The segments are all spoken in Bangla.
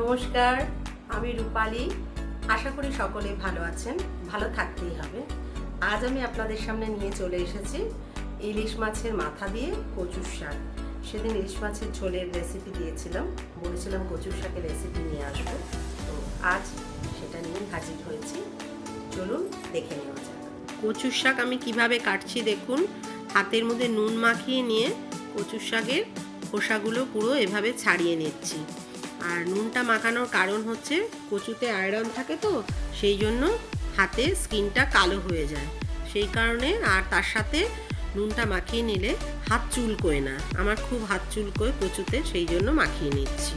নমস্কার, আমি রূপালি। আশা করি সকলে ভালো আছেন, ভালো থাকতেই হবে। আজ আমি আপনাদের সামনে নিয়ে চলে এসেছি ইলিশ মাছের মাথা দিয়ে কচুর শাক। সেদিন ইলিশ মাছের ঝোলের রেসিপি দিয়েছিলাম, বলেছিলাম কচুর শাকের রেসিপি নিয়ে আসব। তো আজ সেটা নিয়ে হাজির হয়েছি। চলুন দেখে নেওয়া যাক। কচুর শাক আমি কীভাবে কাটছি দেখুন। হাতের মধ্যে নুন মাখিয়ে নিয়ে কচুর শাকের খোসাগুলো পুরো এভাবে ছাড়িয়ে নিচ্ছি। আর নুনটা মাখানোর কারণ হচ্ছে কচুতে আয়রন থাকে তো, সেই জন্য হাতে স্কিনটা কালো হয়ে যায়। সেই কারণে আর তার সাথে নুনটা মাখিয়ে নিলে হাত চুলকোয় না। আমার খুব হাত চুলকোয় কচুতে, সেই জন্য মাখিয়ে নিচ্ছি।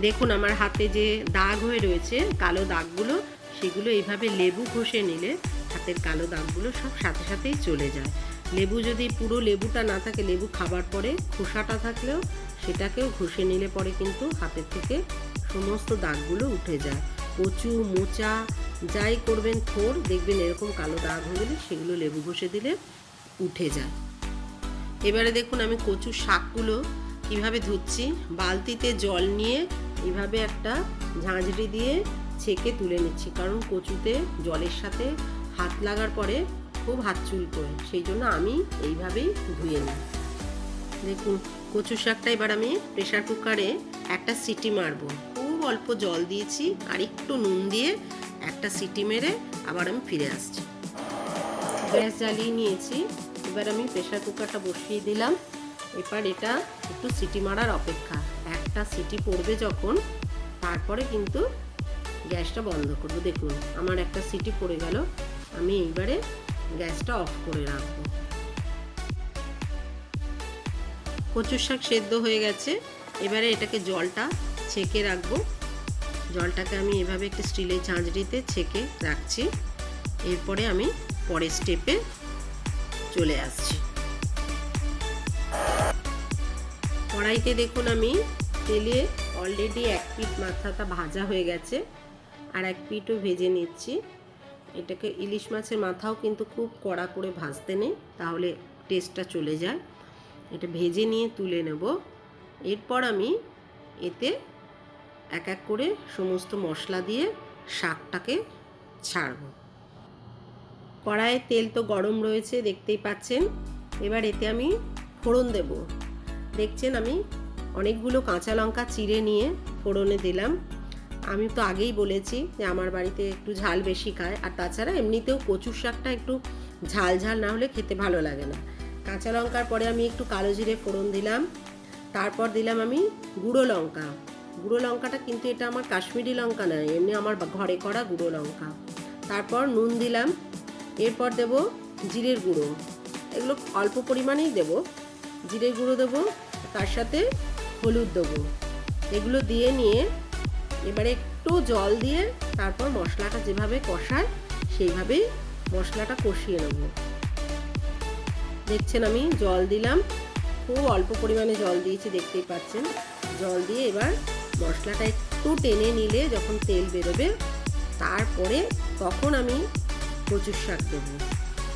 দেখুন আমার হাতে যে দাগ হয়ে রয়েছে, কালো দাগগুলো, সেগুলো এইভাবে লেবু ঘষে নিলে হাতের কালো দাগগুলো সব সাথে সাথেই চলে যায়। লেবু যদি পুরো লেবুটা না থাকে, লেবু খাবার পরে খোসাটা থাকলেও সেটাকেও ঘষে নিলে পরে কিন্তু হাতের থেকে সমস্ত দাগগুলো উঠে যায়। কচু, মোচা, যাই করবেন থোর দেখবেন এরকম কালো দাগ হয়ে গেলে সেগুলো লেবু ঘষে দিলে উঠে যায়। এবারে দেখুন আমি কচুর শাকগুলো কীভাবে ধুচ্ছি। বালতিতে জল নিয়ে এভাবে একটা ঝাঁঝরি দিয়ে ছেঁকে তুলে নিচ্ছি। কারণ কচুতে জলের সাথে হাত লাগার পরে খুব হাত চুলকোয় সেই জন্য আমি এইভাবেই ধুয়ে নিই। দেখুন, কচু শাকটা এবার আমি প্রেশার কুকারে একটা সিটি মারবো। খুব অল্প জল দিয়েছি, আর একটু নুন দিয়ে একটা সিটি মেরে আবার আমি ফিরে আসছি। গ্যাস জ্বালিয়ে নিয়েছি, এবার আমি প্রেশার কুকারটা বসিয়ে দিলাম। এবার এটা একটু সিটি মারার অপেক্ষা। একটা সিটি পড়বে যখন, তারপরে কিন্তু গ্যাসটা বন্ধ করব। দেখুন, আমার একটা সিটি পড়ে গেল। আমি এইবারে গ্যাসটা অফ করে রাখব। কচুর শাক সেদ্ধ হয়ে গেছে। এবারে এটাকে জলটা ছেঁকে রাখব। জলটাকে আমি এভাবে একটি স্টিলের ঝাঁঝরিতে ছেঁকে রাখছি। এরপরে আমি পরের স্টেপে চলে আসছি। কড়াইতে দেখুন আমি তেলে অলরেডি এক পিঠ মাথাটা ভাজা হয়ে গেছে। আর এক পিঠও ভেজে নিচ্ছি। এটাকে ইলিশ মাছের মাথাও কিন্তু খুব কড়া করে ভাজতে নেই, তাহলে টেস্টটা চলে যায়। এটা ভেজে নিয়ে তুলে নেব। এরপর আমি এতে এক এক করে সমস্ত মশলা দিয়ে শাকটাকে ছাড়ব। কড়াইয়ে তেল তো গরম রয়েছে, দেখতেই পাচ্ছেন। এবার এতে আমি ফোড়ন দেব। দেখছেন আমি অনেকগুলো কাঁচা লঙ্কা চিড়ে নিয়ে ফোড়নে দিলাম। আমি তো আগেই বলেছি যে আমার বাড়িতে একটু ঝাল বেশি খায়, আর তাছাড়া এমনিতেও কচুর শাকটা একটু ঝাল ঝাল না হলে খেতে ভালো লাগে না। কাঁচা লঙ্কার পরে আমি একটু কালো জিরে ফোড়ন দিলাম, তারপর দিলাম আমি গুঁড়ো লঙ্কা। গুঁড়ো লঙ্কাটা কিন্তু এটা আমার কাশ্মীরি লঙ্কা নয়, এমনি আমার ঘরে করা গুঁড়ো লঙ্কা। তারপর নুন দিলাম, এরপর দেব জিরের গুঁড়ো। এগুলো অল্প পরিমাণেই দেব, জিরের গুঁড়ো দেবো, তার সাথে হলুদ দেবো। এগুলো দিয়ে নিয়ে এবারে একটু জল দিয়ে তারপর মশলাটা যেভাবে কষায় সেইভাবেই মশলাটা কষিয়ে নেব। দেখছেন আমি জল দিলাম। খুব অল্প পরিমাণে জল দিয়েছি, দেখতেই পাচ্ছেন। জল দিয়ে এবার মশলাটা একটু টেনে নিলে যখন তেল বেরোবে, তারপরে তখন আমি কচুর শাক দেবো।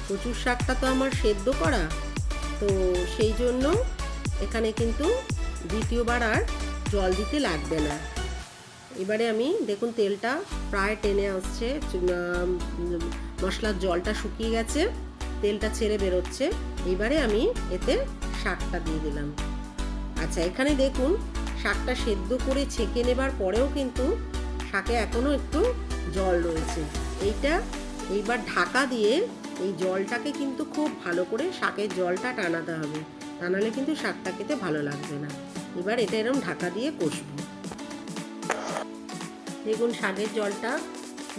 কচুর শাকটা তো আমার সেদ্ধ করা, তো সেই জন্য এখানে কিন্তু দ্বিতীয়বার আর জল দিতে লাগবে না। এবারে আমি, দেখুন তেলটা প্রায় টেনে আসছে মশলার জলটা শুকিয়ে গেছে, তেলটা ছেড়ে বেরোচ্ছে। এবারে আমি এতে শাকটা দিয়ে দিলাম। আচ্ছা এখানে দেখুন, শাকটা সেদ্ধ করে ছেঁকে নেবার পরেও কিন্তু শাকে এখনও একটু জল রয়েছে। এইটা এইবার ঢাকা দিয়ে এই জলটাকে কিন্তু খুব ভালো করে শাকের জলটা টানাতে হবে। টানালে কিন্তু শাকটা খেতে ভালো লাগবে না। এবার এটা এরকম ঢাকা দিয়ে কষবো। দেখুন শাকের জলটা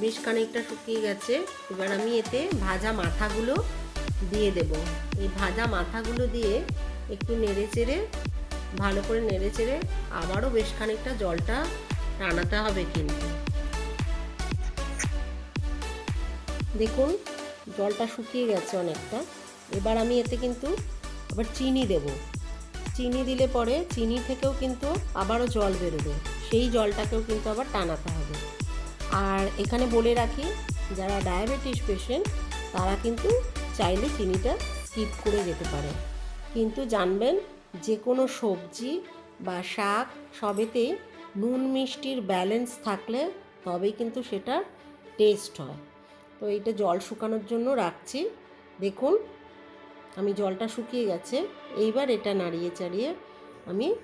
বেশ খানিকটা শুকিয়ে গেছে। এবার আমি এতে ভাজা মাথাগুলো দিয়ে দেব। এই ভাজা মাথাগুলো দিয়ে একটু নেড়ে চেড়ে, ভালো করে নেড়ে চেড়ে আবারও বেশ খানিকটা জলটা টানাতে হবে কিন্তু। দেখুন জলটা শুকিয়ে গেছে অনেকটা। এবার আমি এতে কিন্তু আবার চিনি দেব। চিনি দিলে পরে চিনি থেকেও কিন্তু আবারও জল বেরোবে। সেই জলটাকেও কিন্তু আবার টানাতে হবে। আর এখানে বলে রাখি, যারা ডায়াবেটিস পেশেন্ট, তারা কিন্তু চাইলে চিনিটা স্কিপ করে যেতে পারে। কিন্তু জানবেন যে কোনো সবজি বা শাক সবেতেই নুন মিষ্টির ব্যালেন্স থাকলে তবেই কিন্তু সেটা টেস্ট হয়। তো এইটা জল শুকানোর জন্য রাখছি। দেখুন, আমি জলটা শুকিয়ে গেছে। এইবার এটা নাড়িয়ে চাড়িয়ে আমি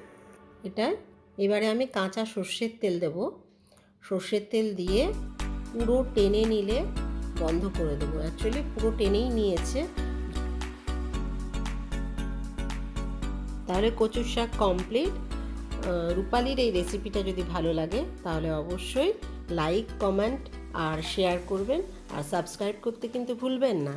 এটা এবারে আমি কাঁচা সর্ষের তেল দেব। সর্ষের তেল দিয়ে পুরো টেনে নিলে বন্ধ করে দেবো। অ্যাকচুয়ালি পুরো টেনেই নিয়েছে। তাহলে কচুর শাক কমপ্লিট রূপালির এই রেসিপিটা যদি ভালো লাগে, তাহলে অবশ্যই লাইক কমেন্ট আর শেয়ার করবেন। আর সাবস্ক্রাইব করতে কিন্তু ভুলবেন না।